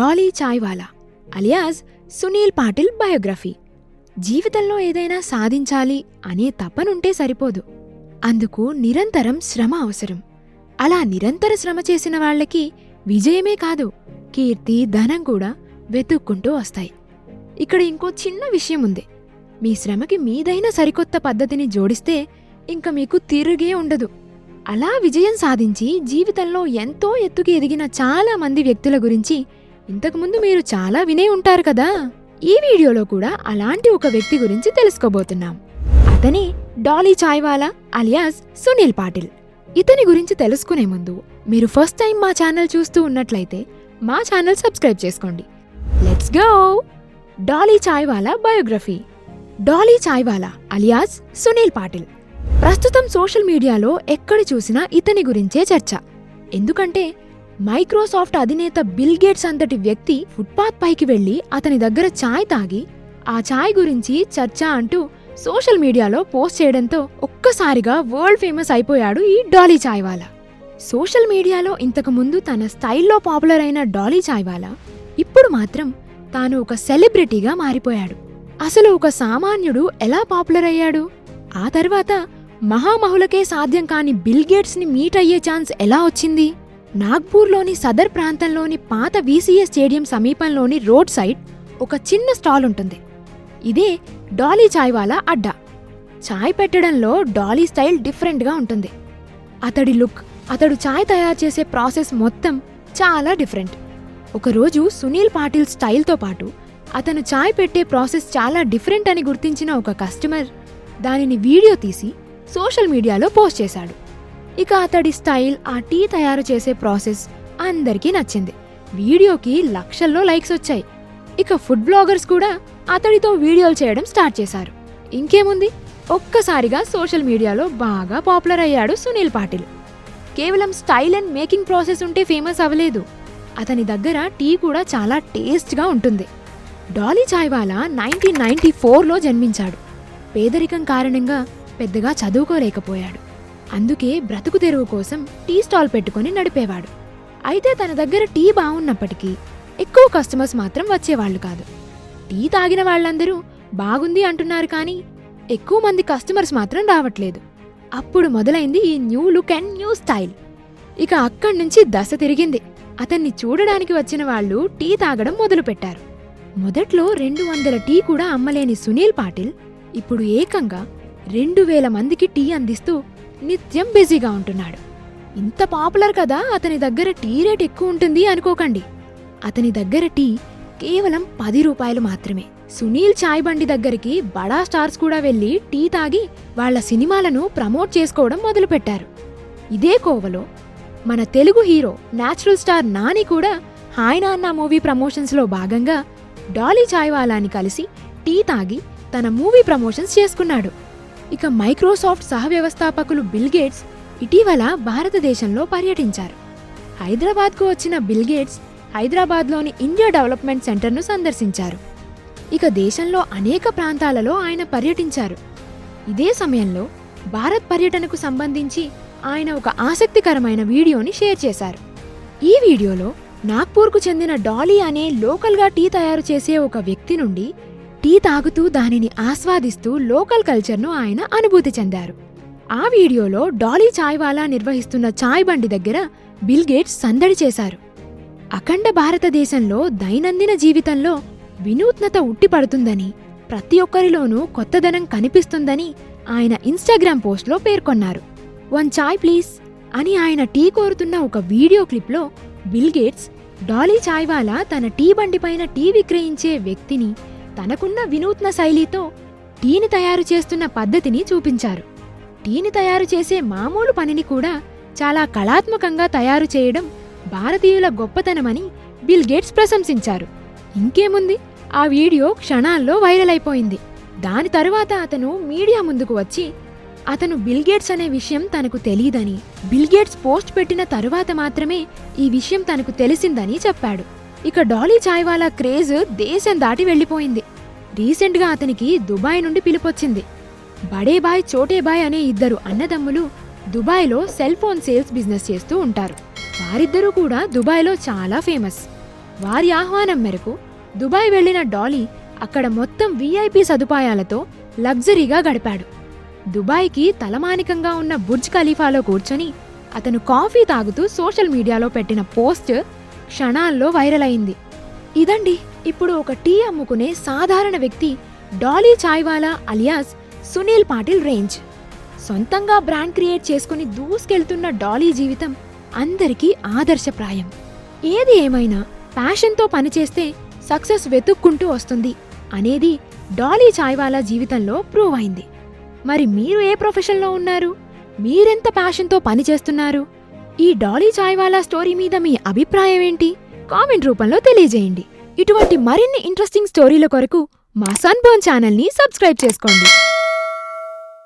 Dolly chaiwala alias Sunil Patil biography. జీవితంలో ఏదైనా సాధించాలి అనే తపనుంటే సరిపోదు. అందుకు నిరంతరం శ్రమ అవసరం. అలా నిరంతర శ్రమ చేసిన వాళ్ళకి విజయమే కాదు కీర్తి ధనం కూడా వెతుక్కుంటూ వస్తాయి. ఇక్కడ ఇంకో చిన్న విషయం ఉంది. మీ శ్రమకి మీదైన సరికొత్త పద్ధతిని జోడిస్తే ఇంక మీకు తిరుగే ఉండదు. అలా విజయం సాధించి జీవితంలో ఎంతో ఎత్తుకి ఎదిగిన చాలా మంది వ్యక్తుల గురించి ఇంతకుముందు మీరు చాలా వినే ఉంటారు కదా? ఈ వీడియోలో కూడా అలాంటి ఒక వ్యక్తి గురించి తెలుసుకోబోతున్నాం. అతనే డాలీ చాయ్వాలా అలియాస్ సునీల్ పాటిల్. ఇతని గురించి తెలుసుకునే ముందు మీరు ఫస్ట్ టైం మా ఛానల్ చూస్తూ ఉన్నట్లయితే మా ఛానల్ సబ్స్క్రైబ్ చేసుకోండి. Let's go Dolly chaiwala biography. Dolly chaiwala alias Sunil Patil. ప్రస్తుతం సోషల్ మీడియాలో ఎక్కడ చూసినా ఇతని గురించే చర్చ. ఎందుకంటే మైక్రోసాఫ్ట్ అధినేత బిల్ గేట్స్ అంతటి వ్యక్తి ఫుట్పాత్ పైకి వెళ్ళి అతని దగ్గర ఛాయ్ తాగి ఆ ఛాయ్ గురించి చర్చ అంటూ సోషల్ మీడియాలో పోస్ట్ చేయడంతో ఒక్కసారిగా వరల్డ్ ఫేమస్ అయిపోయాడు ఈ డాలీ ఛాయ్వాలా సోషల్ మీడియాలో ఇంతకు ముందు తన స్టైల్లో పాపులర్ అయిన డాలీ ఛాయ్వాలా ఇప్పుడు మాత్రం తాను ఒక సెలబ్రిటీగా మారిపోయాడు. అసలు ఒక సామాన్యుడు ఎలా పాపులర్ అయ్యాడు? ఆ తర్వాత మహామహులకే సాధ్యం కాని బిల్ గేట్స్ని మీట్ అయ్యే ఛాన్స్ ఎలా వచ్చింది? నాగ్పూర్లోని సదర్ ప్రాంతంలోని పాత వీసీఏ స్టేడియం సమీపంలోని రోడ్ సైడ్ ఒక చిన్న స్టాల్ ఉంటుంది. ఇదే డాలీ చాయ్వాలా అడ్డా. చాయ్ పెట్టడంలో డాలీ స్టైల్ డిఫరెంట్గా ఉంటుంది. అతడి లుక్ అతడు చాయ్ తయారు చేసే ప్రాసెస్ మొత్తం చాలా డిఫరెంట్. ఒకరోజు సునీల్ పాటిల్ స్టైల్తో పాటు అతను చాయ్ పెట్టే ప్రాసెస్ చాలా డిఫరెంట్ అని గుర్తించిన ఒక కస్టమర్ దానిని వీడియో తీసి సోషల్ మీడియాలో పోస్ట్ చేశాడు. ఇక అతడి స్టైల్ ఆ టీ తయారు చేసే ప్రాసెస్ అందరికీ నచ్చింది. వీడియోకి లక్షల్లో లైక్స్ వచ్చాయి. ఇక ఫుడ్ బ్లాగర్స్ కూడా అతడితో వీడియోలు చేయడం స్టార్ట్ చేశారు. ఇంకేముంది? ఒక్కసారిగా సోషల్ మీడియాలో బాగా పాపులర్ అయ్యాడు సునీల్ పాటిల్. కేవలం స్టైల్ అండ్ మేకింగ్ ప్రాసెస్ ఉంటే ఫేమస్ అవ్వలేదు. అతని దగ్గర టీ కూడా చాలా టేస్ట్గా ఉంటుంది. డాలీ చాయ్వాలా నైన్టీన్ నైన్టీ ఫోర్లో జన్మించాడు. పేదరికం కారణంగా పెద్దగా చదువుకోలేకపోయాడు. అందుకే బ్రతుకు తెరువు కోసం టీ స్టాల్ పెట్టుకొని నడిపేవాడు. అయితే తన దగ్గర టీ బాగున్నప్పటికీ ఎక్కువ కస్టమర్స్ మాత్రం వచ్చేవాళ్ళు కాదు. టీ తాగిన వాళ్ళందరూ బాగుంది అంటున్నారు కానీ ఎక్కువ మంది కస్టమర్స్ మాత్రం రావట్లేదు. అప్పుడు మొదలైంది ఈ new look and new style. ఇక అక్కడి నుంచి దశ తిరిగింది. అతన్ని చూడడానికి వచ్చిన వాళ్ళు టీ తాగడం మొదలుపెట్టారు. మొదట్లో రెండు వందల టీ కూడా అమ్మలేని సునీల్ పాటిల్ ఇప్పుడు ఏకంగా రెండు వేల మందికి టీ అందిస్తూ నిత్యం బిజీగా ఉంటున్నాడు. ఇంత పాపులర్ కదా అతని దగ్గర టీ రేట్ ఎక్కువ ఉంటుంది అనుకోకండి. అతని దగ్గర టీ కేవలం పది రూపాయలు మాత్రమే. సునీల్ చాయ్ బండి దగ్గరికి బడా స్టార్స్ కూడా వెళ్ళి టీ తాగి వాళ్ళ సినిమాలను ప్రమోట్ చేసుకోవడం మొదలుపెట్టారు. ఇదే కోవలో మన Telugu hero natural star Nani కూడా హాయ్ నాన్న మూవీ ప్రమోషన్స్లో భాగంగా డాలీ చాయ్వాలాని కలిసి టీ తాగి తన మూవీ ప్రమోషన్స్ చేసుకున్నాడు. ఇక మైక్రోసాఫ్ట్ సహవ్యవస్థాపకులు బిల్ గేట్స్ ఇటీవల భారతదేశంలో పర్యటించారు. హైదరాబాద్కు వచ్చిన బిల్ గేట్స్ హైదరాబాద్లోని ఇండియా డెవలప్మెంట్ సెంటర్ను సందర్శించారు. ఇక దేశంలో అనేక ప్రాంతాలలో ఆయన పర్యటించారు. ఇదే సమయంలో భారత్ పర్యటనకు సంబంధించి ఆయన ఒక ఆసక్తికరమైన వీడియోని షేర్ చేశారు. ఈ వీడియోలో నాగ్పూర్కు చెందిన డాలీ అనే లోకల్గా టీ తయారు చేసే ఒక వ్యక్తి నుండి టీ తాగుతూ దానిని ఆస్వాదిస్తూ లోకల్ కల్చర్ను ఆయన అనుభూతి చెందారు. ఆ వీడియోలో డాలీ చాయ్వాలా నిర్వహిస్తున్న చాయ్ బండి దగ్గర బిల్ గేట్స్ సందడి చేశారు. అఖండ భారతదేశంలో దైనందిన జీవితంలో వినూత్నత ఉట్టిపడుతుందని ప్రతి ఒక్కరిలోనూ కొత్తదనం కనిపిస్తుందని ఆయన ఇన్స్టాగ్రామ్ పోస్ట్లో పేర్కొన్నారు. వన్ చాయ్ ప్లీజ్ అని ఆయన టీ కోరుతున్న ఒక వీడియో క్లిప్లో బిల్ గేట్స్ డాలీ చాయ్వాలా తన టీ బండిపైన టీ విక్రయించే వ్యక్తిని తనకున్న వినూత్న శైలితో టీని తయారు చేస్తున్న పద్ధతిని చూపించారు. టీని తయారు చేసే మామూలు పనిని కూడా చాలా కళాత్మకంగా తయారు చేయడం భారతీయుల గొప్పతనమని బిల్ గేట్స్ ప్రశంసించారు. ఇంకేముంది? ఆ వీడియో క్షణాల్లో వైరల్ అయిపోయింది. దాని తరువాత అతను మీడియా ముందుకు వచ్చి అతను బిల్గేట్స్ అనే విషయం తనకు తెలియదని బిల్గేట్స్ పోస్ట్ పెట్టిన తరువాత మాత్రమే ఈ విషయం తనకు తెలిసిందని చెప్పాడు. ఇక డాలీ చాయ్వాలా క్రేజ్ దేశం దాటి వెళ్ళిపోయింది. రీసెంట్గా అతనికి దుబాయ్ నుండి పిలుపొచ్చింది. బడేబాయ్ చోటేబాయ్ అనే ఇద్దరు అన్నదమ్ములు దుబాయ్లో సెల్ ఫోన్ సేల్స్ బిజినెస్ చేస్తూ ఉంటారు. వారిద్దరూ కూడా దుబాయ్లో చాలా ఫేమస్. వారి ఆహ్వానం మేరకు దుబాయ్ వెళ్ళిన డాలీ అక్కడ మొత్తం వీఐపీ సదుపాయాలతో లగ్జరీగా గడిపాడు. దుబాయ్కి తలమానికంగా ఉన్న బుర్జ్ ఖలీఫాలో కూర్చొని అతను కాఫీ తాగుతూ సోషల్ మీడియాలో పెట్టిన పోస్ట్ క్షణాల్లో వైరల్ అయింది. ఇదండి ఇప్పుడు ఒక టీ అమ్ముకునే సాధారణ వ్యక్తి డాలీ చాయ్వాలా అలియాస్ సునీల్ పాటిల్ రేంజ్. సొంతంగా బ్రాండ్ క్రియేట్ చేసుకుని దూసుకెళ్తున్న డాలీ జీవితం అందరికీ ఆదర్శప్రాయం. ఏది ఏమైనా ప్యాషన్తో పనిచేస్తే సక్సెస్ వెతుక్కుంటూ వస్తుంది అనేది డాలీ చాయ్వాలా జీవితంలో ప్రూవ్ అయింది. మరి మీరు ఏ ప్రొఫెషన్లో ఉన్నారు? మీరెంత ప్యాషన్తో పనిచేస్తున్నారు? ఈ డాలీ చాయ్వాలా స్టోరీ మీద మీ అభిప్రాయం ఏంటి? కామెంట్ రూపంలో తెలియజేయండి. ఇటువంటి మరిన్ని ఇంట్రెస్టింగ్ స్టోరీల కొరకు మా సన్బోన్ ఛానల్ని సబ్స్క్రైబ్ చేసుకోండి.